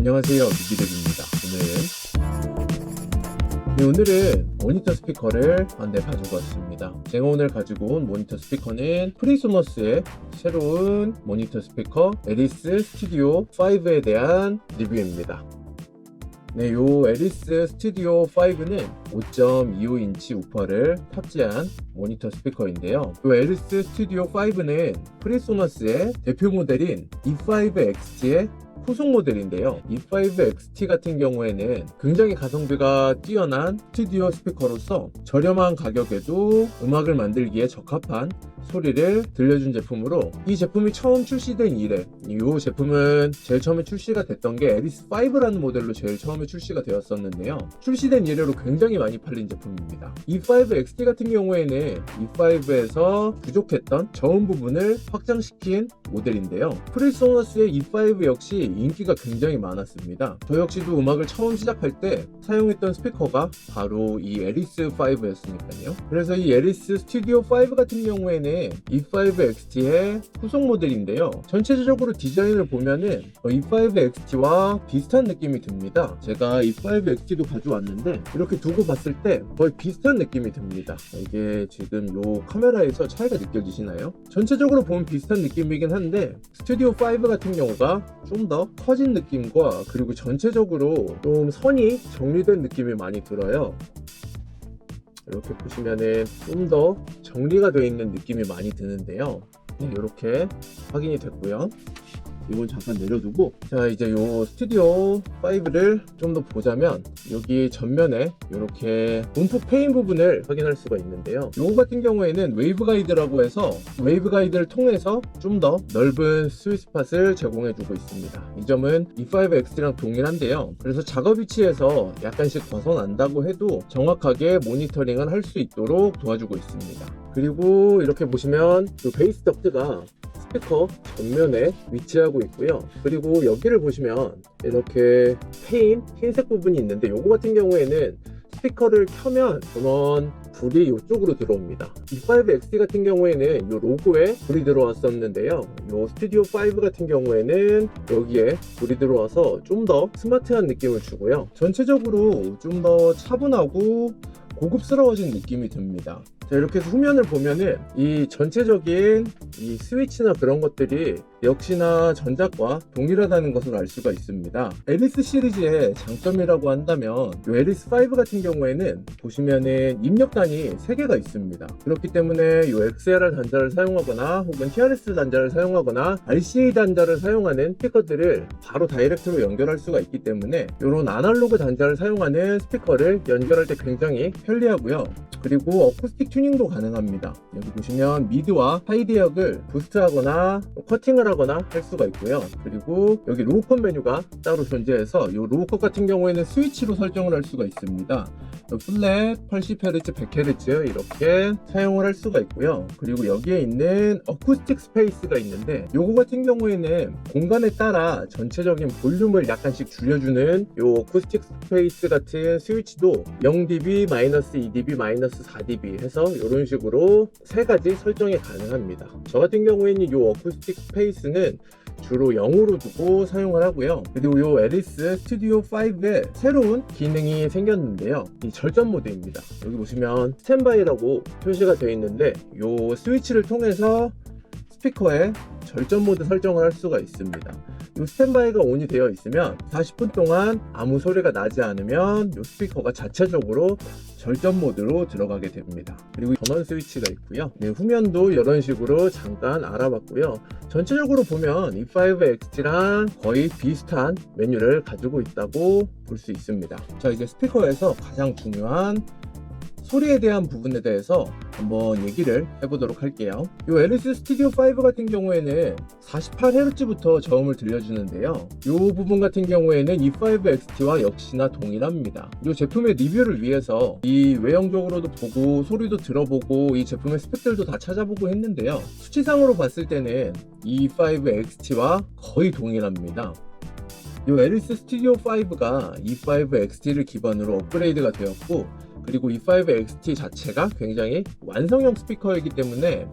안녕하세요. 미기덕입니다. 오늘. 네, 오늘은 모니터 스피커를 한 대 가지고 왔습니다. 제가 오늘 가지고 온 모니터 스피커는 프리소너스의 새로운 모니터 스피커 에리스 스튜디오 5에 대한 리뷰입니다. 네, 요 에리스 스튜디오 5는 5.25인치 우퍼를 탑재한 모니터 스피커인데요. 요 에리스 스튜디오 5는 프리소너스의 대표 모델인 E5XT의 후속 모델인데요. E5XT 같은 경우에는 굉장히 가성비가 뛰어난 스튜디오 스피커로서 저렴한 가격에도 음악을 만들기에 적합한 소리를 들려준 제품으로 이 제품이 처음 출시된 이래 이 제품은 제일 처음에 출시가 됐던 게 에리스 5라는 모델로 제일 처음에 출시가 되었었는데요. 출시된 이래로 굉장히 많이 팔린 제품입니다. E5 XT 같은 경우에는 E5에서 부족했던 저음 부분을 확장시킨 모델인데요. 프리소너스의 E5 역시 인기가 굉장히 많았습니다 저 역시도 음악을 처음 시작할 때 사용했던 스피커가 바로 이 에리스 5였으니까요 그래서 이 에리스 스튜디오 5 같은 경우에는 E5XT의 후속 모델인데요. 전체적으로 디자인을 보면은 E5XT와 비슷한 느낌이 듭니다. 제가 E5XT도 가져왔는데 이렇게 두고 봤을 때 거의 비슷한 느낌이 듭니다. 이게 지금 요 카메라에서 차이가 느껴지시나요? 전체적으로 보면 비슷한 느낌이긴 한데 스튜디오 5 같은 경우가 좀더 커진 느낌과 그리고 전체적으로 좀 선이 정리된 느낌이 많이 들어요. 이렇게 보시면은 좀 더 정리가 되어 있는 느낌이 많이 드는데요. 네, 이렇게 확인이 됐고요. 이건 잠깐 내려두고 자 이제 요 스튜디오 5를 좀 더 보자면 여기 전면에 이렇게 움프 페인 부분을 확인할 수가 있는데요. 요거 같은 경우에는 웨이브 가이드라고 해서 웨이브 가이드를 통해서 좀 더 넓은 스위스팟을 제공해 주고 있습니다. 이 점은 E5X랑 동일한데요. 그래서 작업 위치에서 약간씩 벗어난다고 해도 정확하게 모니터링을 할 수 있도록 도와주고 있습니다. 그리고 이렇게 보시면 그 베이스 덕트가 스피커 전면에 위치하고 있고요. 그리고 여기를 보시면 이렇게 페인 흰색 부분이 있는데 이거 같은 경우에는 스피커를 켜면 전원 불이 이쪽으로 들어옵니다. E5XT 같은 경우에는 이 로고에 불이 들어왔었는데요. 이 스튜디오 5 같은 경우에는 여기에 불이 들어와서 좀 더 스마트한 느낌을 주고요. 전체적으로 좀 더 차분하고 고급스러워진 느낌이 듭니다. 자, 이렇게 해서 후면을 보면은 이 전체적인 이 스위치나 그런 것들이 역시나 전작과 동일하다는 것을 알 수가 있습니다. 앨리스 시리즈의 장점이라고 한다면 이 앨리스 5 같은 경우에는 보시면은 입력단이 3개가 있습니다. 그렇기 때문에 이 XLR 단자를 사용하거나 혹은 TRS 단자를 사용하거나 RCA 단자를 사용하는 스피커들을 바로 다이렉트로 연결할 수가 있기 때문에 이런 아날로그 단자를 사용하는 스피커를 연결할 때 굉장히 편리하고요. 그리고 어쿠스틱 튜닝 도 가능합니다. 여기 보시면 미드와 하이디역을 부스트하거나 커팅을 하거나 할 수가 있고요. 그리고 여기 로우컷 메뉴가 따로 존재해서 이 로우컷 같은 경우에는 스위치로 설정을 할 수가 있습니다. 플랫 80Hz, 100Hz 이렇게 사용을 할 수가 있고요. 그리고 여기에 있는 어쿠스틱 스페이스가 있는데 요거 같은 경우에는 공간에 따라 전체적인 볼륨을 약간씩 줄여주는 요 어쿠스틱 스페이스 같은 스위치도 0dB, 2dB, 4dB 해서 이런 식으로 세 가지 설정이 가능합니다. 저 같은 경우에는 이 어쿠스틱 스페이스는 주로 0으로 두고 사용을 하고요. 그리고 이 에리스 스튜디오 5에 새로운 기능이 생겼는데요. 이 절전 모드입니다. 여기 보시면 스탠바이라고 표시가 되어 있는데 이 스위치를 통해서 스피커에 절전 모드 설정을 할 수가 있습니다. 이 스탠바이가 온이 되어 있으면 40분 동안 아무 소리가 나지 않으면 이 스피커가 자체적으로 절전 모드로 들어가게 됩니다. 그리고 전원 스위치가 있고요. 네, 후면도 이런 식으로 잠깐 알아봤고요. 전체적으로 보면 E5XT랑 거의 비슷한 메뉴를 가지고 있다고 볼 수 있습니다. 자 이제 스피커에서 가장 중요한 소리에 대한 부분에 대해서 한번 얘기를 해보도록 할게요. 이 LS 스튜디오 5 같은 경우에는 48Hz부터 저음을 들려주는데요. 이 부분 같은 경우에는 E5XT와 역시나 동일합니다. 이 제품의 리뷰를 위해서 이 외형적으로도 보고 소리도 들어보고 이 제품의 스펙들도 다 찾아보고 했는데요. 수치상으로 봤을 때는 E5XT와 거의 동일합니다. 이 LS 스튜디오 5가 E5XT를 기반으로 업그레이드가 되었고 그리고 E5XT 자체가 굉장히 완성형 스피커이기 때문에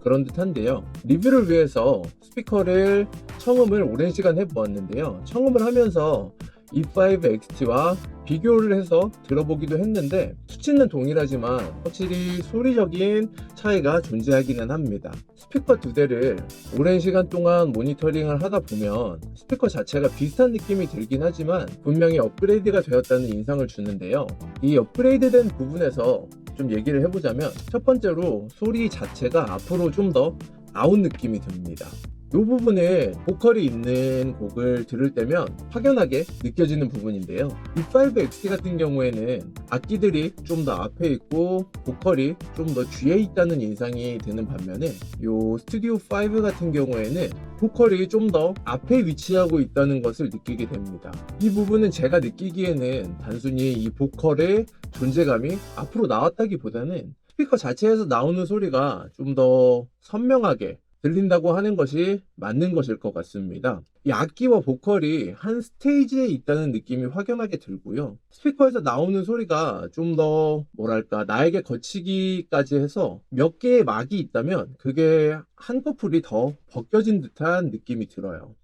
그런 듯한데요. 리뷰를 위해서 스피커를 청음을 오랜 시간 해보았는데요. 청음을 하면서 E5XT와 비교를 해서 들어보기도 했는데 수치는 동일하지만 확실히 소리적인 차이가 존재하기는 합니다. 스피커 두 대를 오랜 시간 동안 모니터링을 하다 보면 스피커 자체가 비슷한 느낌이 들긴 하지만 분명히 업그레이드가 되었다는 인상을 주는데요. 이 업그레이드된 부분에서 좀 얘기를 해보자면 첫 번째로 소리 자체가 앞으로 좀더 나온 느낌이 듭니다. 이 부분은 보컬이 있는 곡을 들을 때면 확연하게 느껴지는 부분인데요. E5XT 같은 경우에는 악기들이 좀 더 앞에 있고 보컬이 좀 더 뒤에 있다는 인상이 드는 반면에 이 스튜디오 5 같은 경우에는 보컬이 좀 더 앞에 위치하고 있다는 것을 느끼게 됩니다. 이 부분은 제가 느끼기에는 단순히 이 보컬의 존재감이 앞으로 나왔다기보다는 스피커 자체에서 나오는 소리가 좀 더 선명하게 들린다고 하는 것이 맞는 것일 것 같습니다. 이 악기와 보컬이 한 스테이지에 있다는 느낌이 확연하게 들고요. 스피커에서 나오는 소리가 좀 더 뭐랄까 나에게 거치기까지 해서 몇 개의 막이 있다면 그게 한꺼풀이 더 벗겨진 듯한 느낌이 들어요.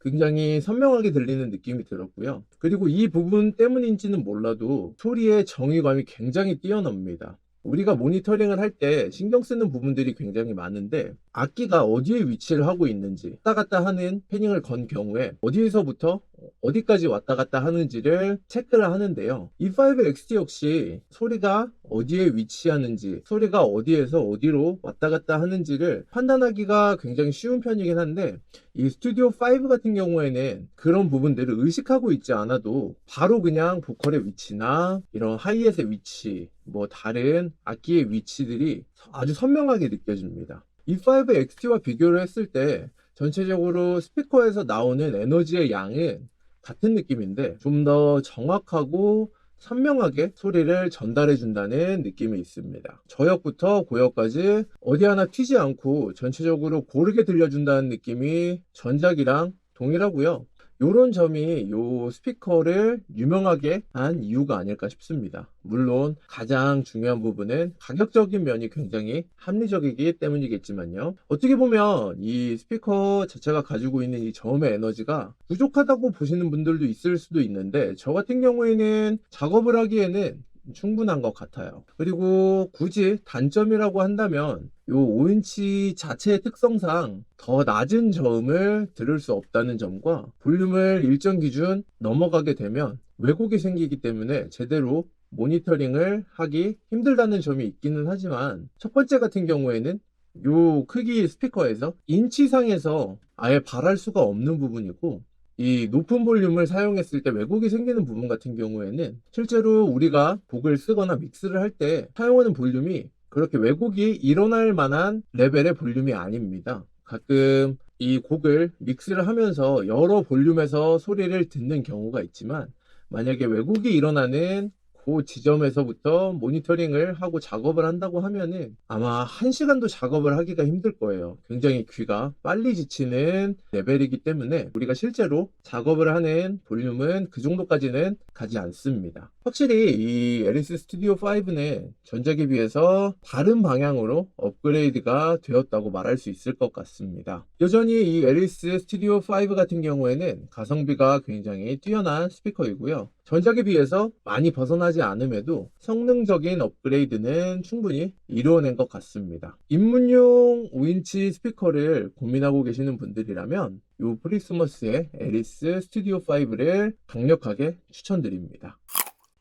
굉장히 선명하게 들리는 느낌이 들었고요. 그리고 이 부분 때문인지는 몰라도 소리의 정의감이 굉장히 뛰어납니다. 우리가 모니터링을 할 때 신경 쓰는 부분들이 굉장히 많은데 악기가 어디에 위치를 하고 있는지 왔다 갔다 하는 패닝을 건 경우에 어디에서부터 어디까지 왔다 갔다 하는지를 체크를 하는데요. E5XT 역시 소리가 어디에 위치하는지 소리가 어디에서 어디로 왔다 갔다 하는지를 판단하기가 굉장히 쉬운 편이긴 한데 이 스튜디오 5 같은 경우에는 그런 부분들을 의식하고 있지 않아도 바로 그냥 보컬의 위치나 이런 하이햇의 위치 뭐 다른 악기의 위치들이 아주 선명하게 느껴집니다. E5XT와 비교를 했을 때 전체적으로 스피커에서 나오는 에너지의 양은 같은 느낌인데 좀 더 정확하고 선명하게 소리를 전달해 준다는 느낌이 있습니다. 저역부터 고역까지 어디 하나 튀지 않고 전체적으로 고르게 들려준다는 느낌이 전작이랑 동일하고요. 이런 점이 이 스피커를 유명하게 한 이유가 아닐까 싶습니다. 물론 가장 중요한 부분은 가격적인 면이 굉장히 합리적이기 때문이겠지만요. 어떻게 보면 이 스피커 자체가 가지고 있는 이 저음의 에너지가 부족하다고 보시는 분들도 있을 수도 있는데 저 같은 경우에는 작업을 하기에는 충분한 것 같아요. 그리고 굳이 단점이라고 한다면 이 5인치 자체의 특성상 더 낮은 저음을 들을 수 없다는 점과 볼륨을 일정 기준 넘어가게 되면 왜곡이 생기기 때문에 제대로 모니터링을 하기 힘들다는 점이 있기는 하지만 첫 번째 같은 경우에는 요 크기 스피커에서 인치상에서 아예 발할 수가 없는 부분이고 이 높은 볼륨을 사용했을 때 왜곡이 생기는 부분 같은 경우에는 실제로 우리가 곡을 쓰거나 믹스를 할 때 사용하는 볼륨이 그렇게 왜곡이 일어날 만한 레벨의 볼륨이 아닙니다. 가끔 이 곡을 믹스를 하면서 여러 볼륨에서 소리를 듣는 경우가 있지만 만약에 왜곡이 일어나는 그 지점에서부터 모니터링을 하고 작업을 한다고 하면은 아마 한 시간도 작업을 하기가 힘들 거예요. 굉장히 귀가 빨리 지치는 레벨이기 때문에 우리가 실제로 작업을 하는 볼륨은 그 정도까지는 가지 않습니다. 확실히 이 에리스 스튜디오 5는 전작에 비해서 다른 방향으로 업그레이드가 되었다고 말할 수 있을 것 같습니다. 여전히 이 에리스 스튜디오 5 같은 경우에는 가성비가 굉장히 뛰어난 스피커이고요. 전작에 비해서 많이 벗어나지 않음에도 성능적인 업그레이드는 충분히 이루어낸 것 같습니다. 입문용 5인치 스피커를 고민하고 계시는 분들이라면 이 프리스머스의 에리스 스튜디오 5를 강력하게 추천드립니다.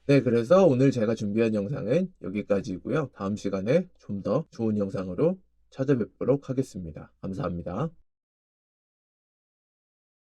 네, 그래서 오늘 제가 준비한 영상은 여기까지고요. 다음 시간에 좀 더 좋은 영상으로 찾아뵙도록 하겠습니다. 감사합니다.